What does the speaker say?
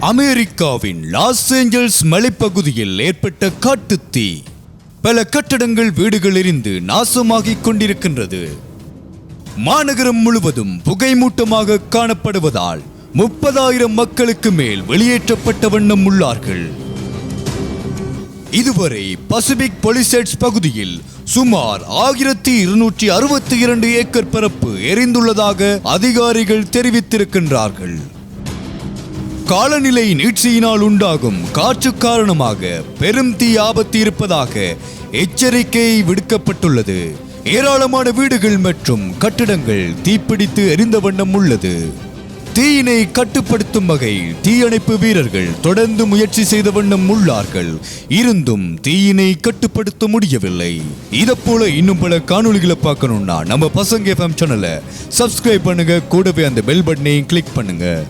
அமெரிக்காவின் Los Angeles மலைப்பகுதியில் ஏற்பட்ட காட்டுத்தீ பல கட்டடங்கள் வீடுகள் எரிந்து நாசமாகிக் கொண்டிருக்கின்றது. மாநகரம் முழுவதும் புகைமூட்டமாக காணப்படுவதால் முப்பதாயிரம் மக்களுக்கு மேல் வெளியேற்றப்பட்ட வண்ணம் உள்ளார்கள். இதுவரை பசிபிக் பொலிசெட்ஸ் பகுதியில் சுமார் ஆயிரத்தி இருநூற்றி அறுபத்தி இரண்டு ஏக்கர் பரப்பு எரிந்துள்ளதாக அதிகாரிகள் தெரிவித்திருக்கின்றார்கள். காலநிலை நீட்சியினால் உண்டாகும் காற்று காரணமாக பெரும் தீ ஆபத்து இருப்பதாக எச்சரிக்கை விடுக்கப்பட்டுள்ளது. ஏராளமான வீடுகள் மற்றும் கட்டிடங்கள் தீப்பிடித்து எரிந்த வண்ணம் உள்ளது. தீயினை கட்டுப்படுத்தும் வகையில் தீயணைப்பு வீரர்கள் தொடர்ந்து முயற்சி செய்த வண்ணம் உள்ளார்கள். இருந்தும் தீயினை கட்டுப்படுத்த முடியவில்லை. இதை போல இன்னும் பல காணொளிகளை பார்க்கணும்னா நம்ம பசங்க எஃப்எம் சேனலை சப்ஸ்கிரைப் பண்ணுங்க. கூடவே அந்த பெல் பட்டனையும் கிளிக் பண்ணுங்க.